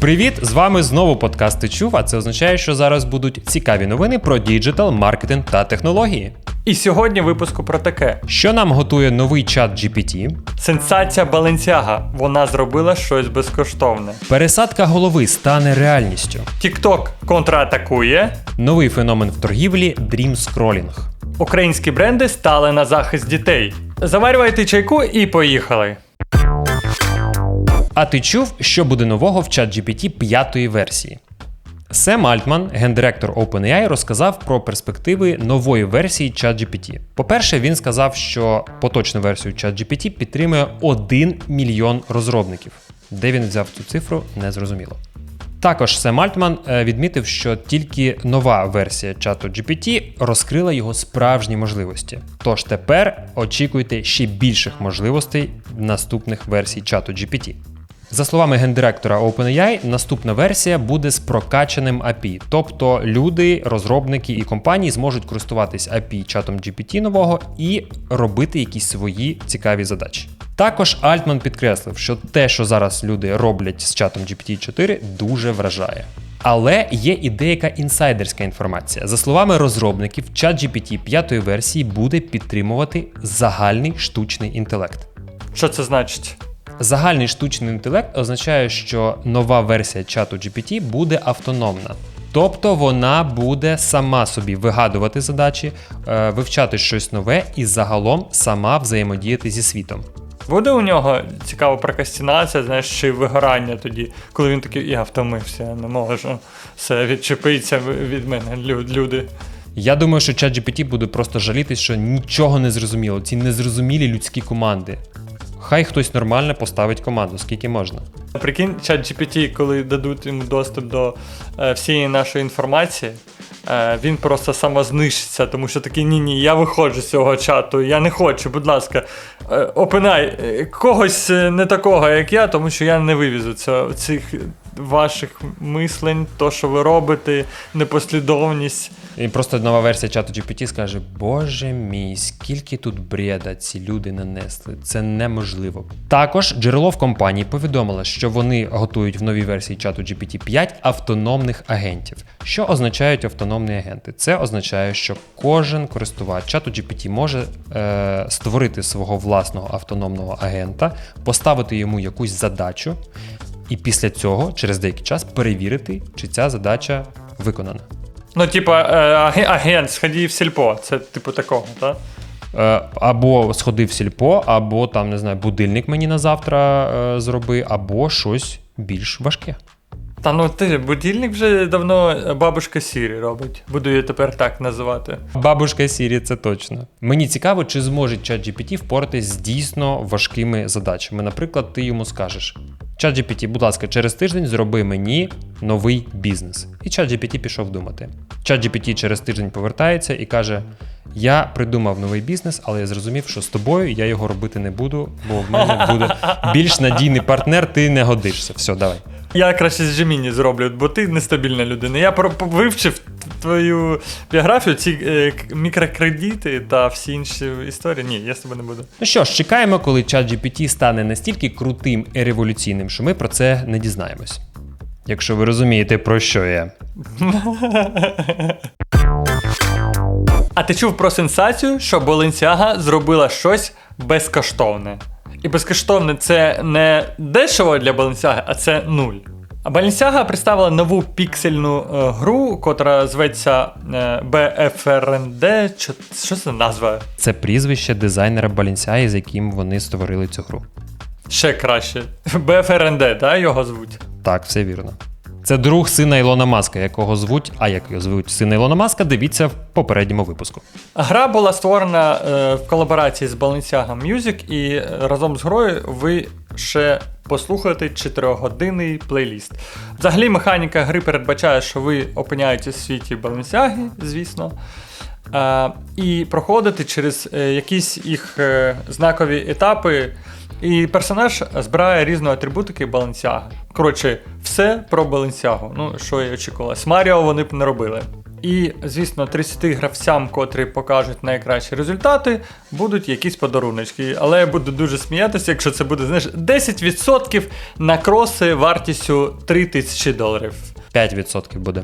Привіт! З вами знову подкаст «Ти чув, а це означає, що зараз будуть цікаві новини про діджитал, маркетинг та технології. І сьогодні випуску про таке: Що нам готує новий чат GPT, сенсація Balenciaga. Вона зробила щось безкоштовне. пересадка голови стане реальністю, TikTok контратакує. новий феномен в торгівлі Dream Scrolling. Українські бренди стали на захист дітей. Заварювайте чайку і поїхали. А ти чув, що буде нового в чат GPT п'ятої версії? Сем Альтман, гендиректор OpenAI, розказав про перспективи нової версії ChatGPT. По-перше, він сказав, що поточну версію ChatGPT підтримує 1 мільйон розробників. Де він взяв цю цифру, не зрозуміло. Також Сем Альтман е, відмітив, що тільки нова версія чату GPT розкрила його справжні можливості. Тож тепер очікуйте ще більших можливостей наступних версій чату GPT. За словами гендиректора OpenAI, наступна версія буде з прокачаним API, тобто люди, розробники і компанії зможуть користуватись API чатом GPT нового і робити якісь свої цікаві задачі. Також Альтман підкреслив, що те, що зараз люди роблять з чатом GPT-4, дуже вражає. Але є і деяка інсайдерська інформація. За словами розробників, чат GPT 5 версії буде підтримувати загальний штучний інтелект. Що це значить? Загальний штучний інтелект означає, що нова версія чату GPT буде автономна. Тобто вона буде сама собі вигадувати задачі, е, вивчати щось нове і загалом сама взаємодіяти зі світом. Буде у нього цікава прокастинація, знаєш, чи вигорання тоді, коли він такий, я втомився, я не можу. Все, відчепиться від мене, люди. Я думаю, що ChatGPT буде просто жалітись, що нічого не зрозуміло. Ці незрозумілі людські команди. Хай хтось нормально поставить команду, скільки можна. Прикинь, чат GPT, коли дадуть йому доступ до е, всієї нашої інформації, е, він просто самознищиться, тому що такий ні-ні, я виходжу з цього чату, я не хочу, будь ласка, е, опинай е, когось е, не такого, як я, тому що я не вивізу цього, цих ваших мислень, то, що ви робите, непослідовність. І просто нова версія чату GPT скаже: Боже мій, скільки тут бреда ці люди нанесли. Це неможливо. Також джерело в компанії повідомило, що вони готують в новій версії чату GPT 5 автономних агентів. Що означають автономні агенти? Це означає, що кожен користувач чату GPT може е, створити свого власного автономного агента, поставити йому якусь задачу, і після цього, через деякий час, перевірити, чи ця задача виконана. Ну, типа, е, агент, сходи в сільпо, це типу такого, так? Е, Або сходив в сільпо, або там, не знаю, будильник мені на завтра е, зроби, або щось більш важке. Та ну ти будильник вже давно бабушка Сірі робить. Буду її тепер так називати. Бабушка Сірі, це точно. Мені цікаво, чи зможе ChatGPT впоратись з дійсно важкими задачами. Наприклад, ти йому скажеш: ChatGPT, будь ласка, через тиждень зроби мені новий бізнес. І ChatGPT пішов думати. ChatGPT через тиждень повертається і каже: Я придумав новий бізнес, але я зрозумів, що з тобою я його робити не буду, бо в мене буде більш надійний партнер, ти не годишся. Все, давай. Я краще з Джеміні зроблю, бо ти нестабільна людина. Я про- вивчив твою біографію, ці е, мікрокредити та всі інші історії. Ні, я з тобою не буду. Ну що ж, чекаємо, коли ChatGPT стане настільки крутим і революційним, що ми про це не дізнаємось. Якщо ви розумієте, про що я. А ти чув про сенсацію, що Balenciaga зробила щось безкоштовне. І безкоштовне це не дешево для Balenciaga, а це нуль. А Balenciaga представила нову піксельну е, гру, котра зветься е, BFRND. Що, що це назва? Це прізвище дизайнера Balenciaga, з яким вони створили цю гру. Ще краще. BFRND, да, його звуть. Так, все вірно. Це друг сина Ілона Маска, якого звуть, а як його звуть сина Ілона Маска, дивіться в попередньому випуску. Гра була створена е, в колаборації з Balenciaga Music, і е, разом з грою ви ще послухаєте 4-годинний плейліст. Взагалі, механіка гри передбачає, що ви опиняєтесь в світі Balenciaga, звісно. Е, і проходите через е, якісь їх знакові етапи. І персонаж збирає різну атрибутики Balenciaga. Коротше, все про Balenciaga. Ну, що я очікувала. З Маріо вони б не робили. І, звісно, 30 гравцям, котрі покажуть найкращі результати, будуть якісь подаруночки. Але я буду дуже сміятися, якщо це буде знаєш, 10% на кроси вартістю 3000 доларів. 5% буде.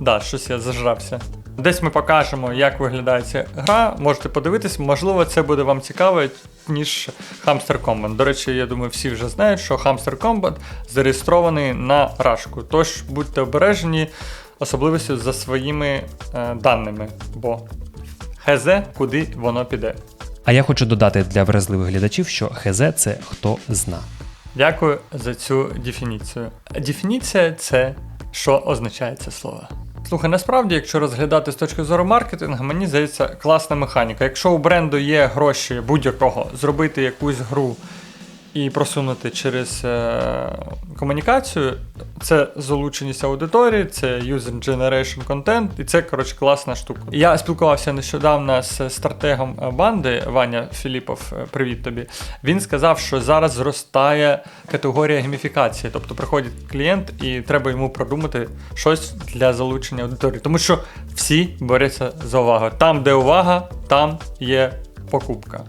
Да, щось я зажрався. Десь ми покажемо, як виглядає ця гра. Можете подивитись, можливо, це буде вам цікаво, ніж Hamster Combat. До речі, я думаю, всі вже знають, що Hamster Combat зареєстрований на рашку. Тож будьте обережені, особливості за своїми е, даними, бо хз, куди воно піде. А я хочу додати для вразливих глядачів, що ХЗ це хто зна. Дякую за цю дефініцію. Дефініція це що означає це слово. Слухай, насправді, якщо розглядати з точки зору маркетингу, мені здається класна механіка. Якщо у бренду є гроші будь-якого зробити якусь гру і просунути через е, комунікацію, це залученість аудиторії, це user generation content, і це коротше класна штука. Я спілкувався нещодавно з стратегом банди Ваня Філіпов. е, Привіт тобі. Він сказав, що зараз зростає категорія гейміфікації, тобто приходить клієнт і треба йому продумати щось для залучення аудиторії, тому що всі борються за увагу. Там, де увага, там є покупка.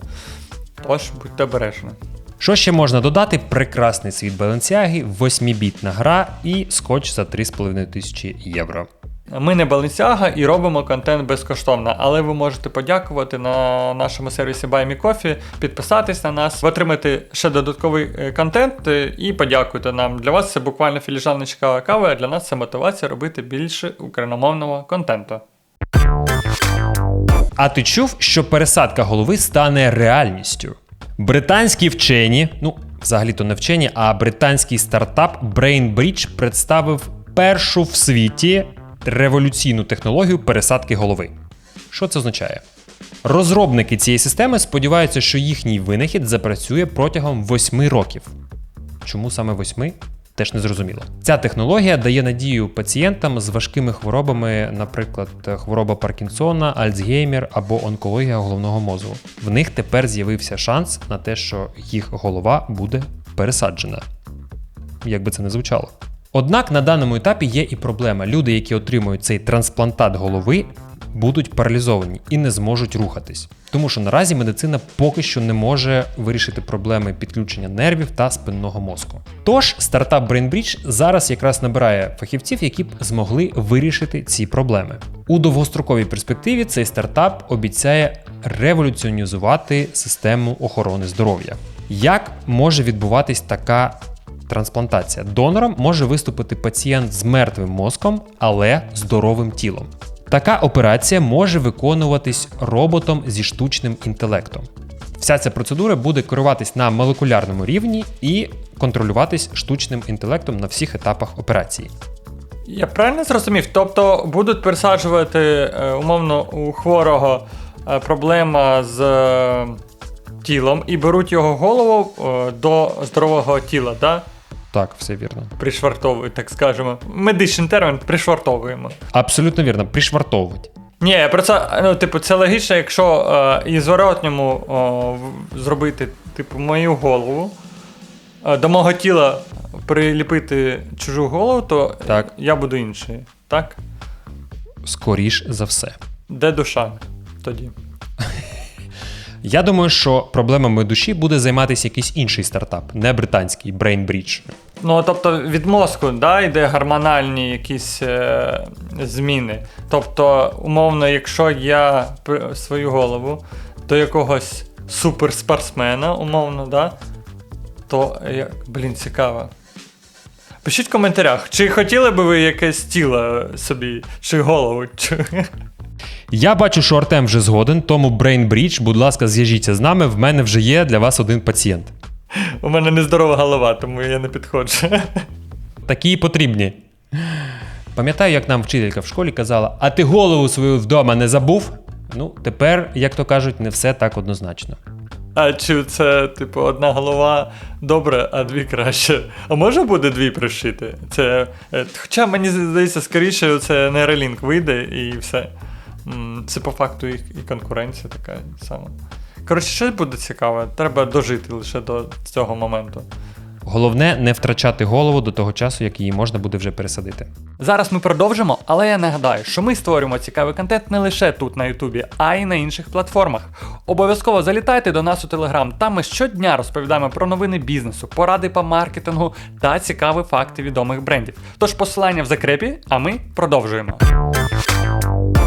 Тож будьте обережні. Що ще можна додати? Прекрасний світ Баленсіаги, 8-бітна гра і скотч за 3,5 тисячі євро. Ми не Balenciaga і робимо контент безкоштовно, але ви можете подякувати на нашому сервісі Buy Me Coffee, підписатись на нас, отримати ще додатковий е, контент е, і подякуйте нам. Для вас це буквально філіжаночка кави, а для нас це мотивація робити більше україномовного контенту. А ти чув, що пересадка голови стане реальністю? Британські вчені, ну взагалі-то не вчені, а британський стартап BrainBridge представив першу в світі революційну технологію пересадки голови. Що це означає? Розробники цієї системи сподіваються, що їхній винахід запрацює протягом 8 років. Чому саме 8? Теж не зрозуміло. Ця технологія дає надію пацієнтам з важкими хворобами, наприклад, хвороба Паркінсона, Альцгеймер або онкологія головного мозку. В них тепер з'явився шанс на те, що їх голова буде пересаджена. Як би це не звучало. Однак на даному етапі є і проблема. Люди, які отримують цей трансплантат голови, будуть паралізовані і не зможуть рухатись. Тому що наразі медицина поки що не може вирішити проблеми підключення нервів та спинного мозку. Тож стартап BrainBridge зараз якраз набирає фахівців, які б змогли вирішити ці проблеми. У довгостроковій перспективі цей стартап обіцяє революціонізувати систему охорони здоров'я. Як може відбуватись така трансплантація? Донором може виступити пацієнт з мертвим мозком, але здоровим тілом. Така операція може виконуватись роботом зі штучним інтелектом. Вся ця процедура буде керуватись на молекулярному рівні і контролюватись штучним інтелектом на всіх етапах операції. Я правильно зрозумів? Тобто будуть пересаджувати е, умовно у хворого е, проблема з е, тілом і беруть його голову до здорового тіла, да? Так, все вірно. Пришвартовують, так скажемо. Медичний термін пришвартовуємо. Абсолютно вірно, пришвартовувати. Ні, про це, ну, типу, це логічно, якщо е, і зворотньому о, зробити, типу, мою голову, е, до мого тіла приліпити чужу голову, то Так. я буду інший. Так? Скоріш за все. Де душа тоді? Я думаю, що проблемами душі буде займатися якийсь інший стартап, не британський BrainBridge. Ну, тобто від мозку да, йде гормональні якісь е, зміни. Тобто, умовно, якщо я свою голову до якогось суперспортсмена, умовно, да, то як, блін, цікаво. Пишіть в коментарях, чи хотіли би ви якесь тіло собі, чи голову. Чи... Я бачу, що Артем вже згоден, тому BrainBridge, будь ласка, зв'яжіться з нами. В мене вже є для вас один пацієнт. У мене нездорова голова, тому я не підходжу. Такі і потрібні. Пам'ятаю, як нам вчителька в школі казала: а ти голову свою вдома не забув? Ну, тепер, як то кажуть, не все так однозначно. А чи це, типу, одна голова добре, а дві краще? А може буде дві пришити? Це. е, Хоча мені здається, скоріше це нейролінк вийде і все. Це по факту і конкуренція така сама. Коротше, що буде цікаве, треба дожити лише до цього моменту. Головне не втрачати голову до того часу, як її можна буде вже пересадити. Зараз ми продовжимо, але я нагадаю, що ми створюємо цікавий контент не лише тут на Ютубі, а й на інших платформах. Обов'язково залітайте до нас у Телеграм. Там ми щодня розповідаємо про новини бізнесу, поради по маркетингу та цікаві факти відомих брендів. Тож посилання в закрепі, а ми продовжуємо.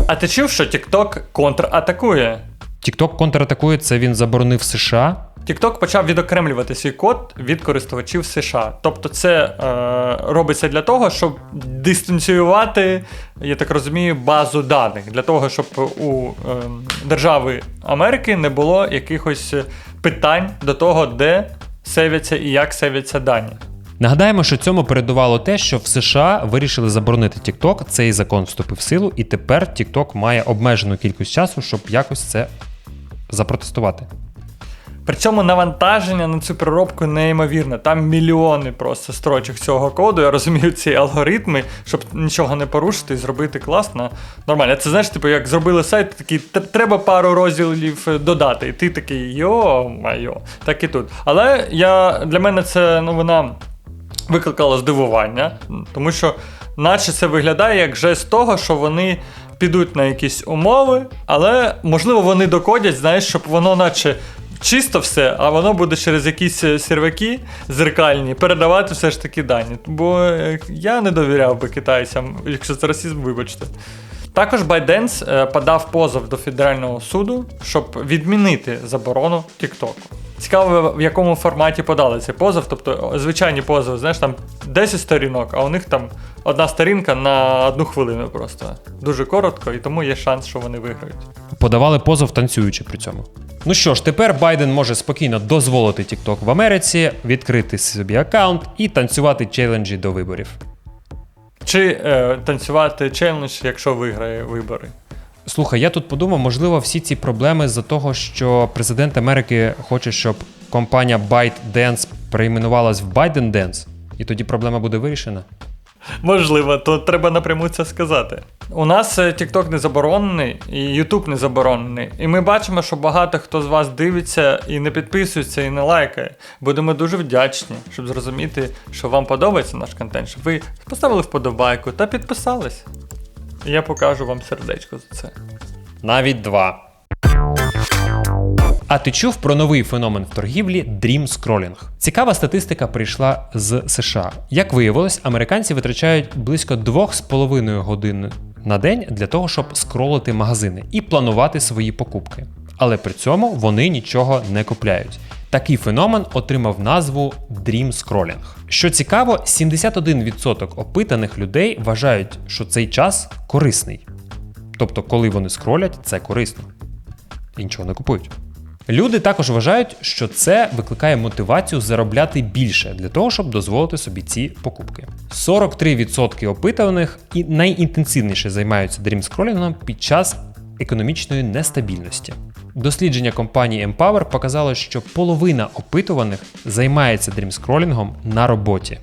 А ти чув, що TikTok контратакує? TikTok контратакує це він заборонив США. TikTok почав відокремлювати свій код від користувачів США. Тобто, це е, робиться для того, щоб дистанціювати, я так розумію, базу даних для того, щоб у е, держави Америки не було якихось питань до того, де сейвяться і як сейвяться дані. Нагадаємо, що цьому передувало те, що в США вирішили заборонити TikTok, цей закон вступив в силу, і тепер TikTok має обмежену кількість часу, щоб якось це запротестувати. При цьому навантаження на цю переробку неймовірне. Там мільйони просто строчок цього коду. Я розумію ці алгоритми, щоб нічого не порушити і зробити класно. Нормально. Це знаєш, типу, як зробили сайт, такий треба пару розділів е, додати. І ти такий йо-майо. Так і тут. Але я, для мене це новина викликала здивування, тому що, наче це виглядає як жест того, що вони підуть на якісь умови, але можливо вони докодять, знаєш, щоб воно наче. Чисто все, а воно буде через якісь е, серваки зеркальні передавати все ж таки дані. Бо е, я не довіряв би китайцям, якщо це расизм, вибачте. Також ByteDance е, подав позов до федерального суду, щоб відмінити заборону TikTok. Цікаво, в якому форматі подали цей позов. Тобто, звичайні позови, знаєш, там 10 сторінок, а у них там одна сторінка на одну хвилину просто. Дуже коротко, і тому є шанс, що вони виграють. Подавали позов танцюючи при цьому. Ну що ж, тепер Байден може спокійно дозволити TikTok в Америці, відкрити собі аккаунт і танцювати челенджі до виборів. Чи е, танцювати челендж, якщо виграє вибори. Слухай, я тут подумав, можливо, всі ці проблеми з-за того, що президент Америки хоче, щоб компанія ByteDance перейменувалась в Biden Dance, і тоді проблема буде вирішена. Можливо, то треба напряму це сказати. У нас е, TikTok не заборонений і YouTube не заборонений. І ми бачимо, що багато хто з вас дивиться і не підписується, і не лайкає. Будемо дуже вдячні, щоб зрозуміти, що вам подобається наш контент, щоб ви поставили вподобайку та підписались. Я покажу вам сердечко за це. Навіть два. А ти чув про новий феномен в торгівлі Dream Scrolling? Цікава статистика прийшла з США. Як виявилось, американці витрачають близько 2,5 годин на день для того, щоб скролити магазини і планувати свої покупки. Але при цьому вони нічого не купляють. Такий феномен отримав назву Dream Scrolling. Що цікаво, 71% опитаних людей вважають, що цей час корисний. Тобто, коли вони скролять, це корисно. І нічого не купують. Люди також вважають, що це викликає мотивацію заробляти більше для того, щоб дозволити собі ці покупки. 43% опитаних і найінтенсивніше займаються дрімскролінгом під час економічної нестабільності. Дослідження компанії Empower показало, що половина опитуваних займається дрімскролінгом на роботі.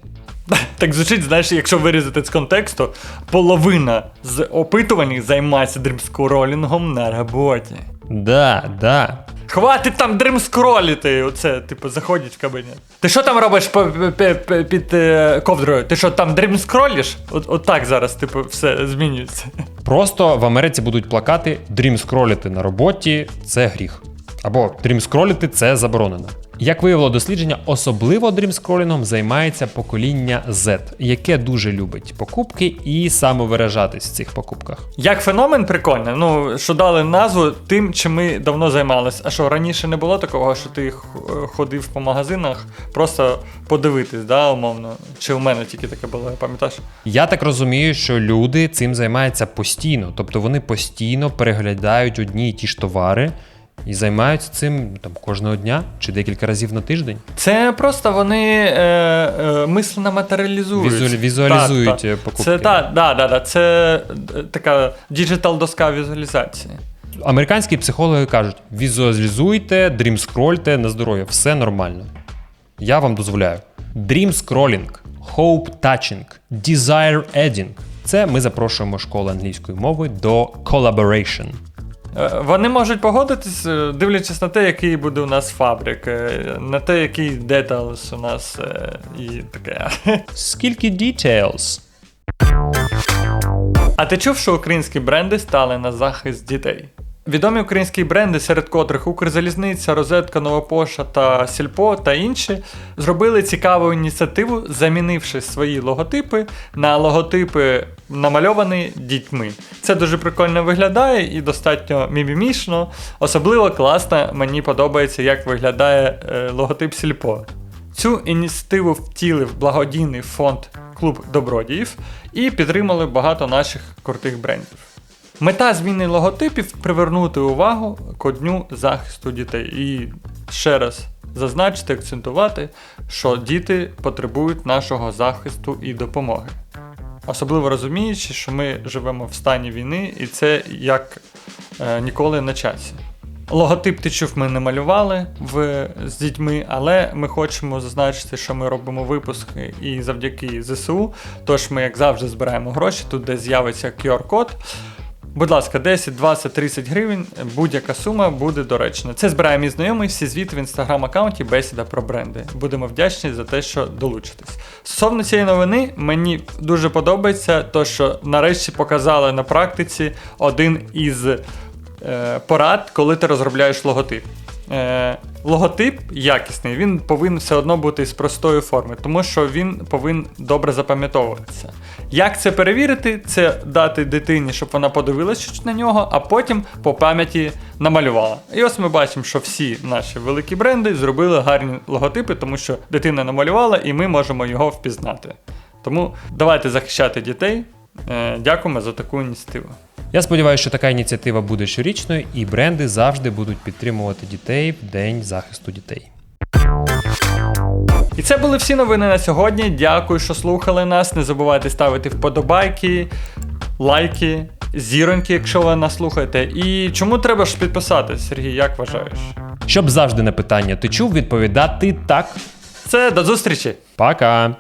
Так звучить, знаєш, якщо вирізати з контексту, половина з опитуваних займається дрімскролінгом на роботі. Да, да. Хватить там дримскроліти. Оце, типу, заходять в кабінет. Ти що там робиш під е, ковдрою? Ти що там дрімскроліш? От, от так зараз, типу, все змінюється. Просто в Америці будуть плакати дрімскроліти на роботі це гріх. Або дрімскроліти це заборонено. Як виявило дослідження, особливо дрімскролінгом займається покоління Z, яке дуже любить покупки і самовиражатись в цих покупках. Як феномен прикольний, ну що дали назву тим, чим ми давно займалися. А що раніше не було такого, що ти е, ходив по магазинах, просто подивитись, да, умовно. Чи у мене тільки таке було, пам'ятаєш? Я так розумію, що люди цим займаються постійно, тобто вони постійно переглядають одні і ті ж товари і займаються цим там кожного дня чи декілька разів на тиждень. Це просто вони е, е, мислено матеріалізують. Візуалі- візуалізують, Так, так. е, покупки. Це так, да, да, да, це е, така діджитал доска візуалізації. Американські психологи кажуть: візуалізуйте, дрімскрольте на здоров'я, все нормально. Я вам дозволяю. Scrolling, hope touching, desire adding. Це ми запрошуємо школу англійської мови до collaboration. Е, Вони можуть погодитись, е, дивлячись на те, який буде у нас фабрик, е, на те, який деталс у нас і таке. Скільки details? А ти чув, що українські бренди стали на захист дітей? Відомі українські бренди, серед котрих Укрзалізниця, Розетка, Нова Пошта та Сільпо та інші, зробили цікаву ініціативу, замінивши свої логотипи на логотипи, намальовані дітьми. Це дуже прикольно виглядає і достатньо мімімішно. Особливо класно мені подобається, як виглядає е, логотип Сільпо. Цю ініціативу втілив благодійний фонд Клуб Добродіїв і підтримали багато наших крутих брендів. Мета зміни логотипів привернути увагу к дню захисту дітей. І ще раз зазначити, акцентувати, що діти потребують нашого захисту і допомоги. Особливо розуміючи, що ми живемо в стані війни, і це як е, ніколи на часі. Логотип ти чув, ми не малювали в, з дітьми, але ми хочемо зазначити, що ми робимо випуски і завдяки ЗСУ. Тож ми, як завжди, збираємо гроші, тут де з'явиться QR-код. Будь ласка, 10, 20, 30 гривень, будь-яка сума буде доречна. Це збирає мій знайомий, всі звіти в інстаграм-аккаунті Бесіда про бренди. Будемо вдячні за те, що долучитесь. Стосовно цієї новини, мені дуже подобається, то що нарешті показали на практиці один із е, порад, коли ти розробляєш логотип. Е, логотип якісний, він повинен все одно бути з простої форми, тому що він повинен добре запам'ятовуватися. Як це перевірити? Це дати дитині, щоб вона подивилася на нього, а потім по пам'яті намалювала. І ось ми бачимо, що всі наші великі бренди зробили гарні логотипи, тому що дитина намалювала, і ми можемо його впізнати. Тому давайте захищати дітей. Е, Дякуємо за таку ініціативу. Я сподіваюся, що така ініціатива буде щорічною, і бренди завжди будуть підтримувати дітей в День захисту дітей. І це були всі новини на сьогодні. Дякую, що слухали нас. Не забувайте ставити вподобайки, лайки, зіроньки, якщо ви нас слухаєте. І чому треба ж підписатись, Сергій, як вважаєш? Щоб завжди на питання ти чув відповідати так. Це до зустрічі! Пока!